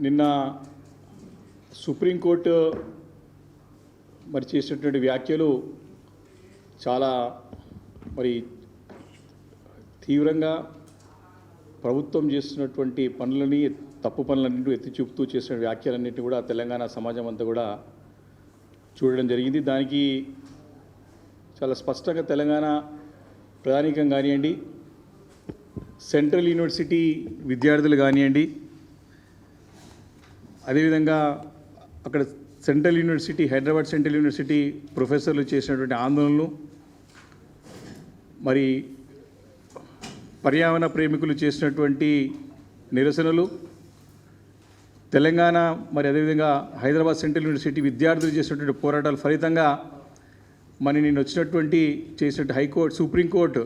నిన్న సుప్రీంకోర్టు మరి చేసినటువంటి వ్యాఖ్యలు చాలా మరి తీవ్రంగా ప్రభుత్వం చేస్తున్నటువంటి పనులని తప్పు పనులన్నింటి ఎత్తి చూపుతూ చేసిన వ్యాఖ్యలన్నింటినీ కూడా తెలంగాణ సమాజం అంతా కూడా చూడడం జరిగింది. దానికి చాలా స్పష్టంగా తెలంగాణ ప్రధానికం కానివ్వండి సెంట్రల్ యూనివర్సిటీ విద్యార్థులు కానివ్వండి అదేవిధంగా అక్కడ central university Hyderabad central university ప్రొఫెసర్లు చేసినటువంటి ఆందోళనలు మరి పర్యావరణ ప్రేమికులు చేసినటువంటి నిరసనలు తెలంగాణ మరి అదేవిధంగా హైదరాబాద్ సెంట్రల్ యూనివర్సిటీ విద్యార్థులు చేసినటువంటి పోరాటాల ఫలితంగా మరి నేను వచ్చినటువంటి చేసినట్టు హైకోర్టు సుప్రీంకోర్టు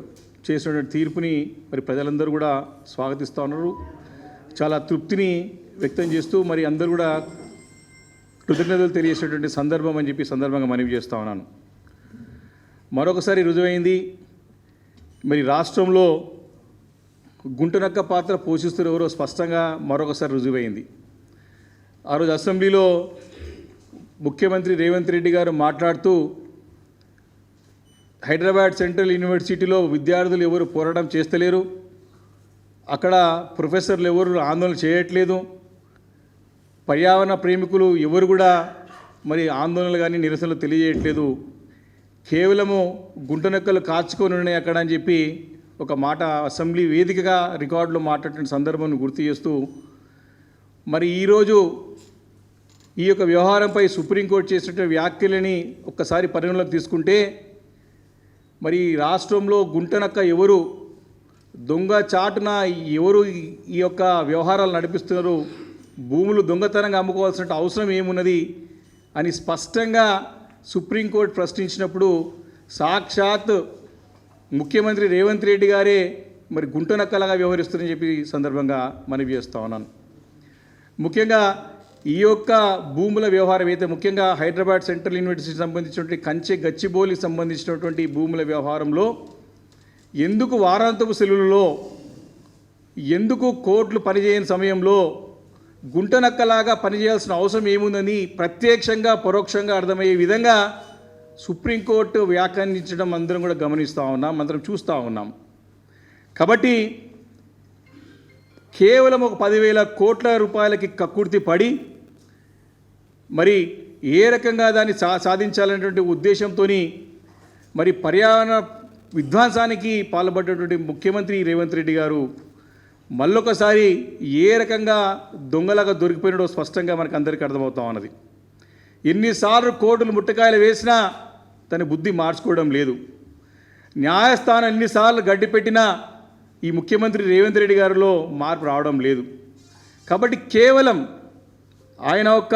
చేసినటువంటి తీర్పుని మరి ప్రజలందరూ కూడా స్వాగతిస్తూ ఉన్నారు. చాలా తృప్తిని వ్యక్తం చేస్తూ మరి అందరూ కూడా కృతజ్ఞతలు తెలియజేసేటువంటి సందర్భం అని చెప్పి సందర్భంగా మనవి చేస్తూ ఉన్నాను. మరొకసారి రుజువైంది మరి రాష్ట్రంలో గుంటనక్క పాత్ర పోషిస్తున్న ఎవరో స్పష్టంగా మరొకసారి రుజువైంది. ఆ రోజు అసెంబ్లీలో ముఖ్యమంత్రి రేవంత్ రెడ్డి గారు మాట్లాడుతూ హైదరాబాద్ సెంట్రల్ యూనివర్సిటీలో విద్యార్థులు ఎవరు పోరాటం చేస్తలేరు అక్కడ ప్రొఫెసర్లు ఎవరు ఆందోళన చేయట్లేదు పర్యావరణ ప్రేమికులు ఎవరు కూడా మరి ఆందోళనలు కానీ నిరసనలు తెలియజేయట్లేదు. కేవలము గుంటనెక్కలు కాచుకొని ఉన్నాయి అక్కడ అని చెప్పి ఒక మాట అసెంబ్లీ వేదికగా రికార్డులో మాట్లాడిన సందర్భాన్ని గుర్తు చేస్తూ మరి ఈరోజు ఈ యొక్క వ్యవహారంపై సుప్రీంకోర్టు చేసినటువంటి వ్యాఖ్యలని ఒక్కసారి పరిగణలోకి తీసుకుంటే మరి రాష్ట్రంలో గుంటనక్క ఎవరు దొంగ చాటున ఎవరు ఈ యొక్క వ్యవహారాలు నడిపిస్తున్నారు భూములు దొంగతనంగా అమ్ముకోవాల్సిన అవసరం ఏమున్నది అని స్పష్టంగా సుప్రీంకోర్టు ప్రశ్నించినప్పుడు సాక్షాత్ ముఖ్యమంత్రి రేవంత్ రెడ్డి గారే మరి గుంటనక్కలాగా వ్యవహరిస్తుందని చెప్పి సందర్భంగా మనవి చేస్తా ఉన్నాను. ముఖ్యంగా ఈ యొక్క భూముల వ్యవహారం అయితే ముఖ్యంగా హైదరాబాద్ సెంట్రల్ యూనివర్సిటీకి సంబంధించినటువంటి కంచె గచ్చిబోలికి సంబంధించినటువంటి భూముల వ్యవహారంలో ఎందుకు వారాంతపు సెలవులలో ఎందుకు కోర్టులు పనిచేయని సమయంలో గుంటనక్కలాగా పనిచేయాల్సిన అవసరం ఏముందని ప్రత్యక్షంగా పరోక్షంగా అర్థమయ్యే విధంగా సుప్రీంకోర్టు వ్యాఖ్యానించడం అందరం కూడా గమనిస్తూ ఉన్నాం అందరం చూస్తూ ఉన్నాం. కాబట్టి కేవలం ఒక పదివేల కోట్ల రూపాయలకి కక్కుర్తి పడి మరి ఏ రకంగా దాన్ని సా సాధించాలనేటువంటి ఉద్దేశంతో మరి పర్యావరణ విధ్వంసానికి పాల్పడ్డటువంటి ముఖ్యమంత్రి రేవంత్ రెడ్డి గారు మళ్ళొకసారి ఏ రకంగా దొంగలాగా దొరికిపోయినాడో స్పష్టంగా మనకు అందరికీ అర్థమవుతా ఉన్నది. ఎన్నిసార్లు కోర్టులు ముట్టకాయలు వేసినా తన బుద్ధి మార్చుకోవడం లేదు. న్యాయస్థానం ఎన్నిసార్లు గడ్డి పెట్టినా ఈ ముఖ్యమంత్రి రేవంత్ రెడ్డి గారిలో మార్పు రావడం లేదు. కాబట్టి కేవలం ఆయన యొక్క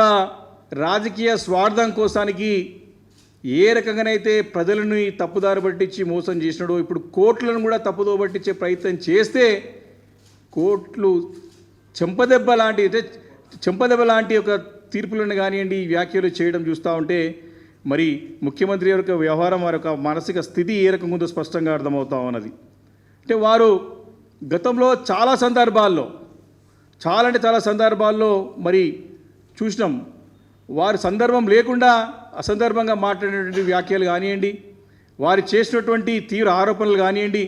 రాజకీయ స్వార్థం కోసానికి ఏ రకంగానైతే ప్రజలను తప్పుదారి పట్టించి మోసం చేసినాడో ఇప్పుడు కోర్టులను కూడా తప్పుదో పట్టించే ప్రయత్నం చేస్తే కోర్టులు చెంపదెబ్బ లాంటి అంటే చెంపదెబ్బ లాంటి ఒక తీర్పులను కానివ్వండి ఈ వ్యాఖ్యలు చేయడం చూస్తూ ఉంటే మరి ముఖ్యమంత్రి యొక్క వ్యవహారం వారి యొక్క మానసిక స్థితి ఏ రకంగా ఉందో స్పష్టంగా అర్థమవుతా ఉన్నది. అంటే వారు గతంలో చాలా సందర్భాల్లో చాలా అంటే చాలా సందర్భాల్లో మరి చూసినాం. వారి సందర్భం లేకుండా అసందర్భంగా మాట్లాడినటువంటి వ్యాఖ్యలు కానివ్వండి వారు చేసినటువంటి తీవ్ర ఆరోపణలు కానివ్వండి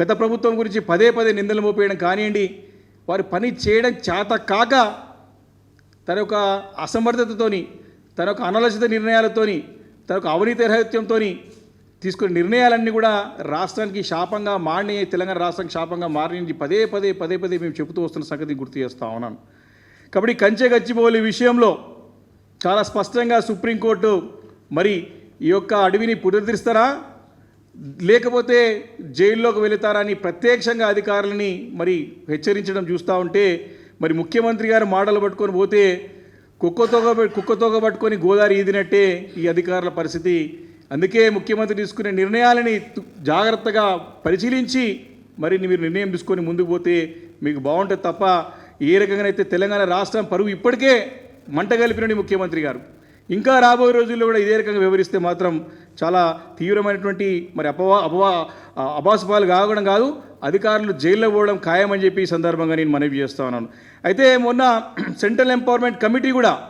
గత ప్రభుత్వం గురించి పదే పదే నిందలు మోపేయడం కానివ్వండి వారి పని చేయడం చేత కాక తన యొక్క అసమర్థతతోని తన యొక్క అనాలోచిత నిర్ణయాలతోని తన యొక్క అవినీతి రహిత్యంతో తీసుకున్న నిర్ణయాలన్నీ కూడా రాష్ట్రానికి శాపంగా మారినాయి. తెలంగాణ రాష్ట్రానికి శాపంగా మారినది పదే పదే పదే పదే మేము చెబుతూ వస్తున్న సంగతి గుర్తు చేస్తూ ఉన్నాను. కాబట్టి కంచె గచ్చిబౌలి విషయంలో చాలా స్పష్టంగా సుప్రీంకోర్టు మరి ఈ యొక్క అడవిని పునరుద్ధరిస్తారా? లేకపోతే జైల్లోకి వెళుతారని ప్రత్యక్షంగా అధికారులని మరి హెచ్చరించడం చూస్తూ ఉంటే మరి ముఖ్యమంత్రి గారు మాటలు పట్టుకొని పోతే కుక్కతోగ కుక్కతోగ పట్టుకొని గోదావరి ఈదినట్టే ఈ అధికారుల పరిస్థితి. అందుకే ముఖ్యమంత్రి తీసుకునే నిర్ణయాలని తు- జాగ్రత్తగా పరిశీలించి మరి మీరు నిర్ణయం తీసుకొని ముందుకు పోతే మీకు బాగుంటుంది తప్ప ఏ రకంగానైతే తెలంగాణ రాష్ట్రం పరువు ఇప్పటికే మంట కలిపినని ముఖ్యమంత్రి గారు. ఇంకా రాబోయే రోజుల్లో కూడా ఇదే రకంగా వివరిస్తే మాత్రం చాలా తీవ్రమైనటువంటి మరి అపవా అపవా అపాసుపాలు కావడం కాదు అధికారులు జైల్లో పోవడం ఖాయమని చెప్పి ఈ సందర్భంగా నేను మనవి చేస్తా ఉన్నాను. అయితే మొన్న సెంట్రల్ ఎంపవర్మెంట్ కమిటీ కూడా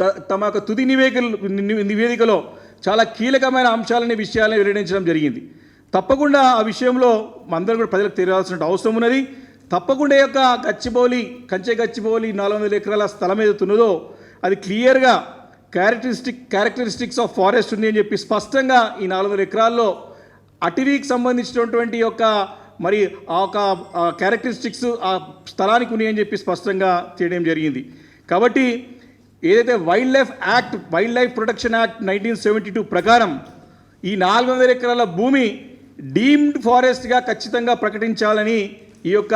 త- తమ యొక్క తుది నివేదికలు నివేదికలో చాలా కీలకమైన అంశాలని విషయాలను వెల్లడించడం జరిగింది. తప్పకుండా ఆ విషయంలో అందరూ కూడా ప్రజలకు తెలియాల్సిన అవసరం ఉన్నది. తప్పకుండా యొక్క గచ్చిబౌలి కంచె గచ్చిబౌలి నాలుగు వందల ఎకరాల స్థలం ఏదైతే ఉన్నదో అది క్లియర్గా క్యారెక్టరిస్టిక్ క్యారెక్టరిస్టిక్స్ ఆఫ్ ఫారెస్ట్ ఉంది అని చెప్పి స్పష్టంగా ఈ నాలుగు వందల ఎకరాల్లో అటవీకి సంబంధించినటువంటి యొక్క మరి ఆ ఒక క్యారెక్టరిస్టిక్స్ ఆ స్థలానికి ఉన్నాయని చెప్పి స్పష్టంగా చేయడం జరిగింది. కాబట్టి ఏదైతే wildlife act wildlife protection act nineteen seventy two ప్రకారం ఈ నాలుగు వందల ఎకరాల భూమి డీమ్డ్ ఫారెస్ట్గా ఖచ్చితంగా ప్రకటించాలని ఈ యొక్క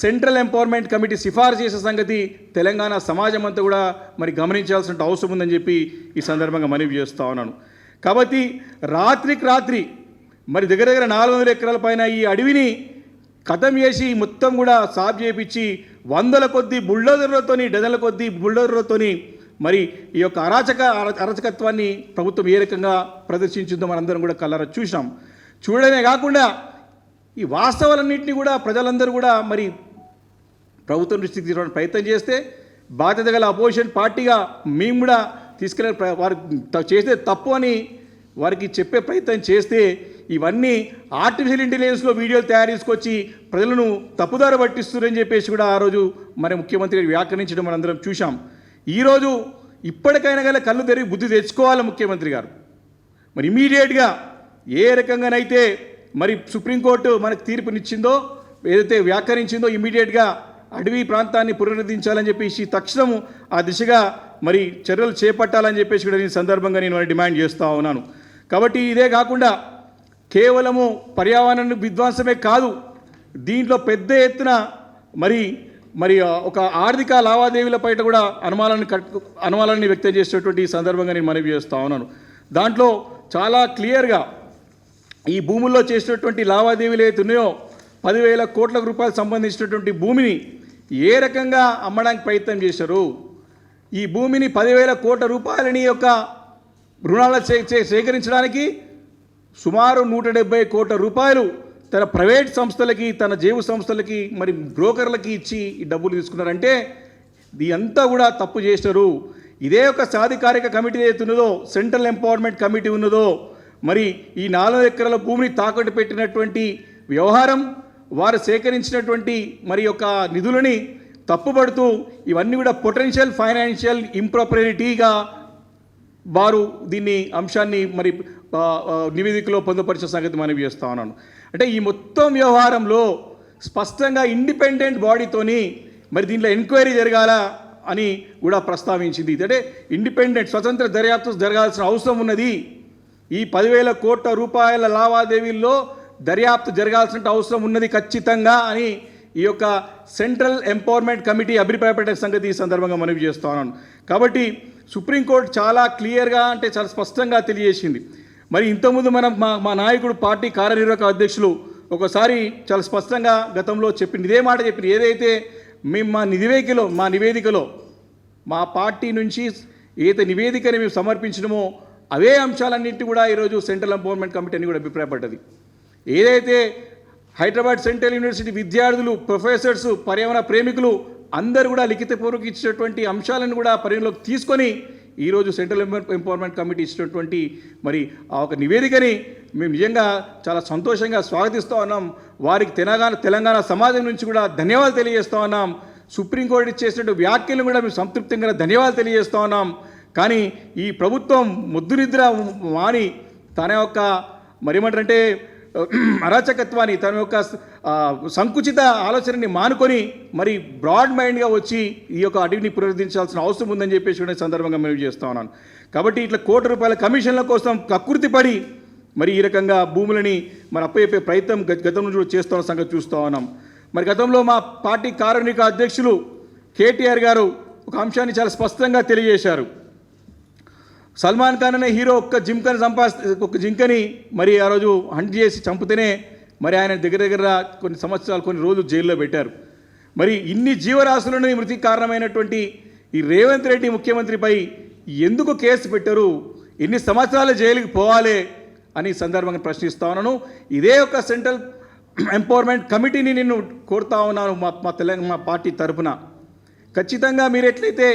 సెంట్రల్ ఎంపవర్మెంట్ కమిటీ సిఫారసు చేసే సంగతి తెలంగాణ సమాజం అంతా కూడా మరి గమనించాల్సిన అవసరం ఉందని చెప్పి ఈ సందర్భంగా మనవి చేస్తూ ఉన్నాను. కాబట్టి రాత్రికి రాత్రి మరి దగ్గర దగ్గర నాలుగు వందల ఎకరాల పైన ఈ అడవిని కథం చేసి మొత్తం కూడా సాఫ్ చేయించి వందల కొద్దీ బుల్డోజర్లతోని డజన్ల కొద్దీ బుల్డోజర్లతోని మరి ఈ యొక్క అరాచక అరాచకత్వాన్ని ప్రభుత్వం ఏ రకంగా ప్రదర్శించిందో మనందరం కూడా కలరా చూసాం చూడడమే కాకుండా ఈ వాస్తవాలన్నింటినీ కూడా ప్రజలందరూ కూడా మరి ప్రభుత్వం దృష్టికి తీసుకోవడానికి ప్రయత్నం చేస్తే బాధ్యత గల అపోజిషన్ పార్టీగా మేము కూడా తీసుకెళ్ళే ప్ర- వారు చేస్తే తప్పు అని వారికి చెప్పే ప్రయత్నం చేస్తే ఇవన్నీ ఆర్టిఫిషియల్ ఇంటెలిజెన్స్లో వీడియోలు తయారు చేసుకొచ్చి ప్రజలను తప్పుదారి పట్టిస్తున్నారని చెప్పేసి కూడా ఆ రోజు మరి ముఖ్యమంత్రి గారు వ్యాఖ్యానించడం మనందరం చూశాం. ఈరోజు ఇప్పటికైనా గల కళ్ళు తెరిగి బుద్ధి తెచ్చుకోవాలి ముఖ్యమంత్రి గారు. మరి ఇమీడియట్గా ఏ రకంగానైతే మరి సుప్రీంకోర్టు మనకు తీర్పునిచ్చిందో ఏదైతే వ్యాఖ్యానించిందో ఇమీడియట్గా అడవి ప్రాంతాన్ని పునరుద్ధరించాలని చెప్పేసి తక్షణము ఆ దిశగా మరి చర్యలు చేపట్టాలని చెప్పేసి కూడా ఈ సందర్భంగా నేను డిమాండ్ చేస్తూ ఉన్నాను. కాబట్టి ఇదే కాకుండా కేవలము పర్యావరణ విధ్వంసమే కాదు దీంట్లో పెద్ద ఎత్తున మరి మరి ఒక ఆర్థిక లావాదేవీల పైట కూడా అనుమానాన్ని అనుమానాన్ని వ్యక్తం చేసేటువంటి సందర్భంగా నేను మనవి చేస్తూ ఉన్నాను. దాంట్లో చాలా క్లియర్గా ఈ భూముల్లో చేసినటువంటి లావాదేవీలు ఏవైతే ఉన్నాయో పదివేల కోట్ల రూపాయలు సంబంధించినటువంటి భూమిని ఏ రకంగా అమ్మడానికి ప్రయత్నం చేశారు? ఈ భూమిని పదివేల కోట్ల రూపాయలని యొక్క రుణాల సే- సేకరించడానికి సుమారు నూట డెబ్బై కోట్ల రూపాయలు తన ప్రైవేట్ సంస్థలకి తన జేబు సంస్థలకి మరి బ్రోకర్లకి ఇచ్చి ఈ డబ్బులు తీసుకున్నారంటే ఇది అంతా కూడా తప్పు చేశారు. ఇదే ఒక సాధికారిక కమిటీ ఏదైతే ఉన్నదో సెంట్రల్ ఎంపవర్మెంట్ కమిటీ ఉన్నదో మరి ఈ నాలుగు ఎకరాల భూమిని తాకట్టు పెట్టినటువంటి వ్యవహారం వారు సేకరించినటువంటి మరి యొక్క నిధులని తప్పుపడుతూ ఇవన్నీ కూడా పొటెన్షియల్ ఫైనాన్షియల్ ఇంప్రాపరిటీగా వారు దీన్ని అంశాన్ని మరి నివేదికలో పొందుపరిచే సంగతి మనవి చేస్తా ఉన్నాను. అంటే ఈ మొత్తం వ్యవహారంలో స్పష్టంగా ఇండిపెండెంట్ బాడీతోని మరి దీంట్లో ఎంక్వైరీ జరగాల అని కూడా ప్రస్తావించింది. అంటే ఇండిపెండెంట్ స్వతంత్ర దర్యాప్తు జరగాల్సిన అవసరం ఉన్నది. ఈ పదివేల కోట్ల రూపాయల లావాదేవీల్లో దర్యాప్తు జరగాల్సిన అవసరం ఉన్నది ఖచ్చితంగా అని ఈ యొక్క సెంట్రల్ ఎంపవర్మెంట్ కమిటీ అభిప్రాయపడే సంగతి ఈ సందర్భంగా మనవి చేస్తున్నాను కాబట్టి సుప్రీంకోర్టు చాలా క్లియర్గా అంటే చాలా స్పష్టంగా తెలియజేసింది. మరి ఇంతకుముందు మనం మా మా నాయకుడు పార్టీ కార్యనిర్వాహక అధ్యక్షులు ఒకసారి చాలా స్పష్టంగా గతంలో చెప్పింది. ఇదే మాట చెప్పింది. ఏదైతే మేము మా నివేదికలో మా నివేదికలో మా పార్టీ నుంచి ఏదైతే నివేదికని మేము సమర్పించడమో అవే అంశాలన్నింటి కూడా ఈరోజు సెంట్రల్ ఎంపవర్మెంట్ కమిటీ అని కూడా అభిప్రాయపడ్డది. ఏదైతే హైదరాబాద్ సెంట్రల్ యూనివర్సిటీ విద్యార్థులు ప్రొఫెసర్స్ పర్యావరణ ప్రేమికులు అందరూ కూడా లిఖితపూర్వక ఇచ్చినటువంటి అంశాలను కూడా పరిగణలోకి తీసుకొని ఈరోజు సెంట్రల్ ఎంపవర్మెంట్ కమిటీ ఇచ్చినటువంటి మరి ఆ ఒక నివేదికని మేము నిజంగా చాలా సంతోషంగా స్వాగతిస్తూ ఉన్నాం. వారికి తెలంగాణ తెలంగాణ సమాజం నుంచి కూడా ధన్యవాదాలు తెలియజేస్తూ ఉన్నాం. సుప్రీంకోర్టు ఇచ్చేసినటువంటి వ్యాఖ్యలు కూడా మేము సంతృప్తంగా ధన్యవాదాలు తెలియజేస్తూ ఉన్నాం. కానీ ఈ ప్రభుత్వం ముద్దునిద్ర మాని తన యొక్క మరేమంటారంటే అరాచకత్వాన్ని తన యొక్క సంకుచిత ఆలోచనని మానుకొని మరి బ్రాడ్ మైండ్గా వచ్చి ఈ యొక్క అడవిని పునరుద్ధరించాల్సిన అవసరం ఉందని చెప్పేసి కూడా సందర్భంగా మేము చేస్తా ఉన్నాను కాబట్టి ఇట్లా కోటి రూపాయల కమిషన్ల కోసం కకృతి పడి మరి ఈ రకంగా భూములని మరి అప్పయ్యే ప్రయత్నం గతంలో గతం నుంచి కూడా చేస్తున్న సంగతి చూస్తూ ఉన్నాం. మరి గతంలో మా పార్టీ కార్యనిక అధ్యక్షులు కేటీఆర్ గారు ఒక అంశాన్ని చాలా స్పష్టంగా తెలియజేశారు. సల్మాన్ ఖాన్ అనే హీరో ఒక్క జింకని సంపాది ఒక జింకని మరి ఆ రోజు హంట్ చేసి చంపితేనే మరి ఆయన దగ్గర దగ్గర కొన్ని సంవత్సరాలు కొన్ని రోజులు జైల్లో పెట్టారు. మరి ఇన్ని జీవరాశులను ఈ మృతికి కారణమైనటువంటి ఈ రేవంత్ రెడ్డి ముఖ్యమంత్రిపై ఎందుకు కేసు పెట్టారు? ఎన్ని సంవత్సరాలు జైలుకి పోవాలి అని సందర్భంగా ప్రశ్నిస్తా ఉన్నాను. ఇదే ఒక సెంట్రల్ ఎంపవర్మెంట్ కమిటీని నిన్ను కోరుతా ఉన్నాను మా మా తెలంగాణ పార్టీ తరపున. ఖచ్చితంగా మీరు ఎట్లయితే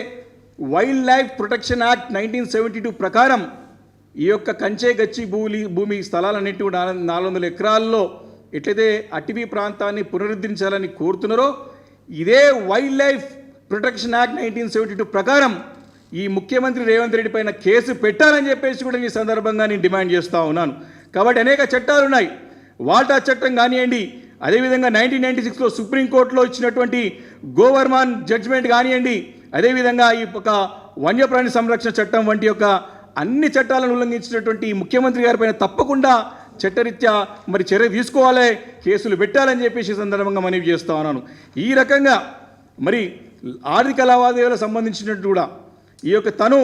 wildlife protection act nineteen seventy two ప్రకారం ఈ యొక్క కంచే గచ్చి భూమి భూమి స్థలాలన్నింటి కూడా నాలుగు నాలుగు వందల ఎకరాల్లో ఎట్లయితే అటవీ ప్రాంతాన్ని పునరుద్ధరించాలని కోరుతున్నారో ఇదే wildlife protection act nineteen seventy two ప్రకారం ఈ ముఖ్యమంత్రి రేవంత్ రెడ్డి పైన కేసు పెట్టాలని చెప్పేసి కూడా ఈ సందర్భంగా నేను డిమాండ్ చేస్తూ ఉన్నాను. కాబట్టి అనేక చట్టాలు ఉన్నాయి. వాటా చట్టం కానివ్వండి అదేవిధంగా నైన్టీన్ నైన్టీ సిక్స్లో సుప్రీంకోర్టులో ఇచ్చినటువంటి గోవర్మాన్ జడ్జిమెంట్ కానివ్వండి అదేవిధంగా ఈ ఒక వన్యప్రాణి సంరక్షణ చట్టం వంటి యొక్క అన్ని చట్టాలను ఉల్లంఘించినటువంటి ముఖ్యమంత్రి గారి పైన తప్పకుండా చట్టరీత్యా మరి చర్య తీసుకోవాలి కేసులు పెట్టాలని చెప్పేసి సందర్భంగా మనవి చేస్తా ఉన్నాను. ఈ రకంగా మరి ఆర్థిక లావాదేవీలకు సంబంధించినట్టు కూడా ఈ యొక్క తను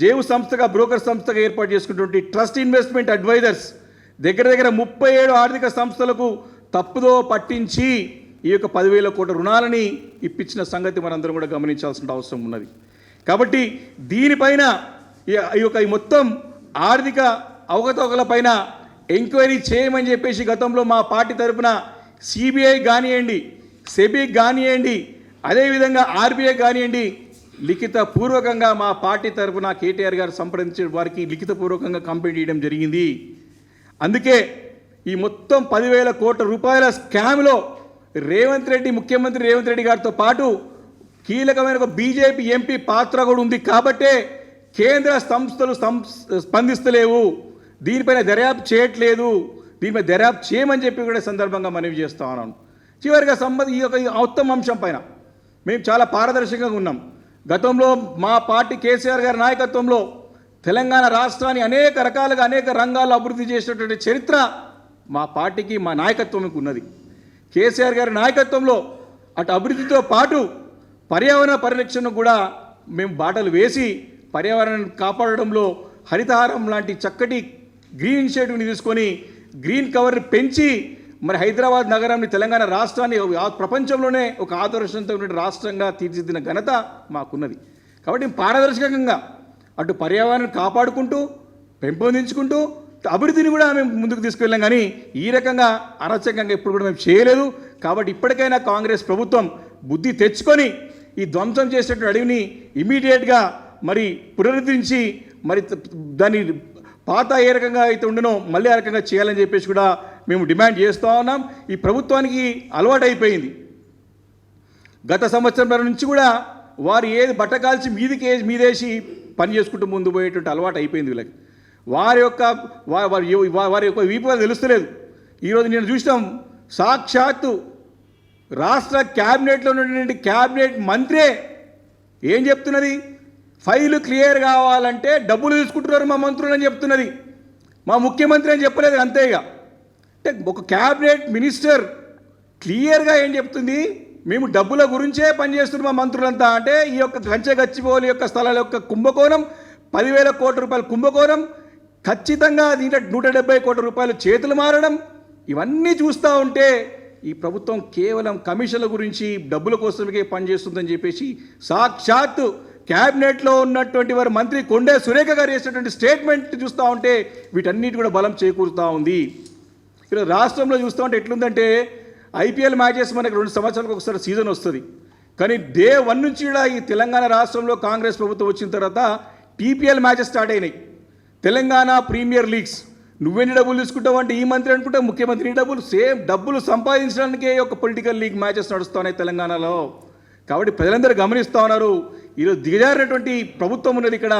జేవు సంస్థగా బ్రోకర్ సంస్థగా ఏర్పాటు చేసుకున్నటువంటి ట్రస్ట్ ఇన్వెస్ట్మెంట్ అడ్వైజర్స్ దగ్గర దగ్గర ముప్పై ఏడు ఆర్థిక సంస్థలకు తప్పుదో పట్టించి ఈ యొక్క పదివేల కోట్ల రుణాలని ఇప్పించిన సంగతి మనందరం కూడా గమనించాల్సిన అవసరం ఉన్నది. కాబట్టి దీనిపైన ఈ- యొక్క ఈ మొత్తం ఆర్థిక అవకతవకల పైన ఎంక్వైరీ చేయమని చెప్పేసి గతంలో మా పార్టీ తరపున సిబిఐ కానివ్వండి సెబీ కానివ్వండి అదేవిధంగా ఆర్బీఐ కానివ్వండి లిఖిత పూర్వకంగా మా పార్టీ తరపున కేటీఆర్ గారు సంప్రదించిన వారికి లిఖితపూర్వకంగా కంప్లైంట్ చేయడం జరిగింది. అందుకే ఈ మొత్తం పదివేల కోట్ల రూపాయల స్కామ్లో రేవంత్ రెడ్డి ముఖ్యమంత్రి రేవంత్ రెడ్డి గారితో పాటు కీలకమైన ఒక బీజేపీ ఎంపీ పాత్ర కూడా ఉంది కాబట్టే కేంద్ర సంస్థలు స్పందిస్తలేవు. దీనిపైన దర్యాప్తు చేయట్లేదు. దీనిపై దర్యాప్తు చేయమని చెప్పి కూడా సందర్భంగా మనవి చేస్తా ఉన్నాను. చివరిగా సంబంధ ఈ యొక్క ఉత్తమ అంశం పైన మేము చాలా పారదర్శకంగా ఉన్నాం. గతంలో మా పార్టీ కేసీఆర్ గారి నాయకత్వంలో తెలంగాణ రాష్ట్రాన్ని అనేక రకాలుగా అనేక రంగాల్లో అభివృద్ధి చేసినటువంటి చరిత్ర మా పార్టీకి మా నాయకత్వంకి ఉన్నది. కేసీఆర్ గారి నాయకత్వంలో అటు అభివృద్ధితో పాటు పర్యావరణ పరిరక్షణను కూడా మేము బాటలు వేసి పర్యావరణాన్ని కాపాడడంలో హరితహారం లాంటి చక్కటి గ్రీన్ ఇనిషియేటివ్ని తీసుకొని గ్రీన్ కవర్ని పెంచి మరి హైదరాబాద్ నగరాన్ని తెలంగాణ రాష్ట్రాన్ని ప్రపంచంలోనే ఒక ఆదర్శంతో ఉన్న రాష్ట్రంగా తీర్చిదిద్దిన ఘనత మాకున్నది. కాబట్టి పారదర్శకంగా అటు పర్యావరణాన్ని కాపాడుకుంటూ పెంపొందించుకుంటూ అభివృద్ధిని కూడా మేము ముందుకు తీసుకెళ్ళాం కానీ ఈ రకంగా అరచకంగా ఎప్పుడు కూడా మేము చేయలేదు. కాబట్టి ఇప్పటికైనా కాంగ్రెస్ ప్రభుత్వం బుద్ధి తెచ్చుకొని ఈ ధ్వంసం చేసేటువంటి అడవిని ఇమీడియట్గా మరి పునరుద్ధరించి మరి దాన్ని పాత ఏ రకంగా అయితే ఉండనో మళ్ళీ ఆ రకంగా చేయాలని చెప్పేసి కూడా మేము డిమాండ్ చేస్తూ ఉన్నాం. ఈ ప్రభుత్వానికి అలవాటు అయిపోయింది గత సంవత్సరం నుంచి కూడా వారు ఏది బట్ట కాల్చి మీదికే మీదేసి పని చేసుకుంటూ ముందు పోయేటువంటి అలవాటు అయిపోయింది వీళ్ళకి. వారి యొక్క వారి యొక్క వీపు తెలుస్తలేదు. ఈరోజు నేను చూసినాం సాక్షాత్తు రాష్ట్ర క్యాబినెట్లో ఉన్నటువంటి క్యాబినెట్ మంత్రే ఏం చెప్తున్నది? ఫైలు క్లియర్ కావాలంటే డబ్బులు తీసుకుంటున్నారు మా మంత్రులు అని చెప్తున్నది. మా ముఖ్యమంత్రి అని చెప్పలేదు అంతేగా అంటే ఒక క్యాబినెట్ మినిస్టర్ క్లియర్గా ఏం చెప్తుంది? మేము డబ్బుల గురించే పనిచేస్తున్న మా మంత్రులంతా అంటే ఈ యొక్క కంచె గచ్చిబౌలి యొక్క స్థలాల యొక్క కుంభకోణం పదివేల కోట్ల రూపాయల కుంభకోణం ఖచ్చితంగా దీంట్లో నూట డెబ్బై కోట్ల రూపాయలు చేతులు మారడం ఇవన్నీ చూస్తూ ఉంటే ఈ ప్రభుత్వం కేవలం కమిషన్ల గురించి డబ్బుల కోసమే పనిచేస్తుందని చెప్పేసి సాక్షాత్తు క్యాబినెట్లో ఉన్నటువంటి వారి మంత్రి కొండే సురేఖ గారు చేసినటువంటి స్టేట్మెంట్ చూస్తూ ఉంటే వీటన్నిటి కూడా బలం చేకూరుతూ ఉంది. ఇక్కడ రాష్ట్రంలో చూస్తూ ఉంటే ఎట్లుందంటే ఐపీఎల్ మ్యాచెస్ మనకి రెండు సంవత్సరాలకు ఒకసారి సీజన్ వస్తుంది. కానీ డే వన్ నుంచి కూడా ఈ తెలంగాణ రాష్ట్రంలో కాంగ్రెస్ ప్రభుత్వం వచ్చిన తర్వాత టీపీఎల్ మ్యాచెస్ స్టార్ట్ అయినాయి. Telangana premier leagues. నువ్వెన్ని డబ్బులు తీసుకుంటావు అంటే ఈ మంత్రి అనుకుంటే ముఖ్యమంత్రి డబ్బులు? సేమ్ డబ్బులు సంపాదించడానికే ఒక పొలిటికల్ లీగ్ మ్యాచెస్ నడుస్తున్నాయి తెలంగాణలో. కాబట్టి ప్రజలందరూ గమనిస్తూ ఉన్నారు. ఈరోజు దిగజారినటువంటి ప్రభుత్వం ఉన్నది ఇక్కడ.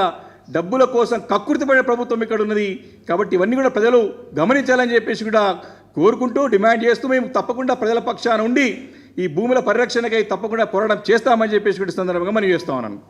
డబ్బుల కోసం కక్కుర్తిపడే ప్రభుత్వం ఇక్కడ ఉన్నది. కాబట్టి ఇవన్నీ కూడా ప్రజలు గమనించాలని చెప్పేసి కూడా కోరుకుంటూ డిమాండ్ చేస్తూ మేము తప్పకుండా ప్రజల పక్షాన ఉండి ఈ భూముల పరిరక్షణకై తప్పకుండా పోరాటం చేస్తామని చెప్పేసి కూడా సందర్భంగా మనం చేస్తా ఉన్నాను.